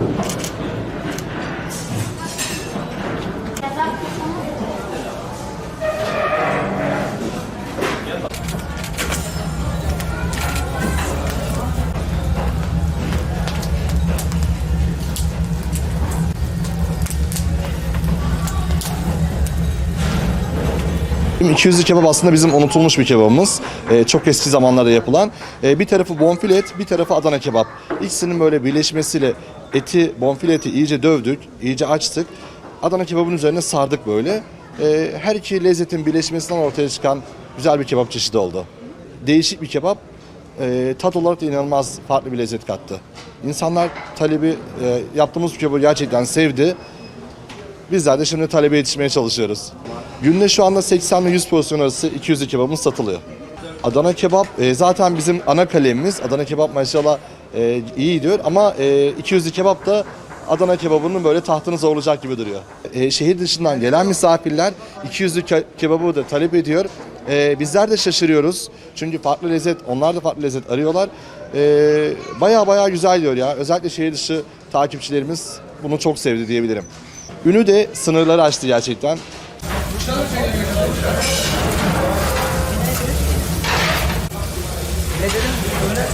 Thank you. 200'lü kebap aslında bizim unutulmuş bir kebabımız. Ee, çok eski zamanlarda yapılan. Ee, bir tarafı bonfile et, bir tarafı Adana kebap. İkisinin böyle birleşmesiyle eti, bonfile eti iyice dövdük, iyice açtık. Adana kebabın üzerine sardık böyle. Ee, her iki lezzetin birleşmesinden ortaya çıkan güzel bir kebap çeşidi oldu. Değişik bir kebap. Ee, tat olarak da inanılmaz farklı bir lezzet kattı. İnsanlar talebi, e, yaptığımız kebabı gerçekten sevdi. Bizler de şimdi talebe yetişmeye çalışıyoruz. Günde şu anda 80 ile 100 porsiyon arası 200 kebabımız satılıyor. Adana kebap e, zaten bizim ana kalemimiz. Adana kebap maşallah e, iyi gidiyor ama e, 200 kebap da Adana kebabının böyle tahtını zorlayacak gibi duruyor. E, şehir dışından gelen misafirler 200 ke- kebabı da talep ediyor. E, bizler de şaşırıyoruz. Çünkü farklı lezzet, onlar da farklı lezzet arıyorlar. E, baya baya güzel diyor ya. Özellikle şehir dışı takipçilerimiz bunu çok sevdi diyebilirim. Ünü de sınırları aştı gerçekten. Ne dedim? Böyle...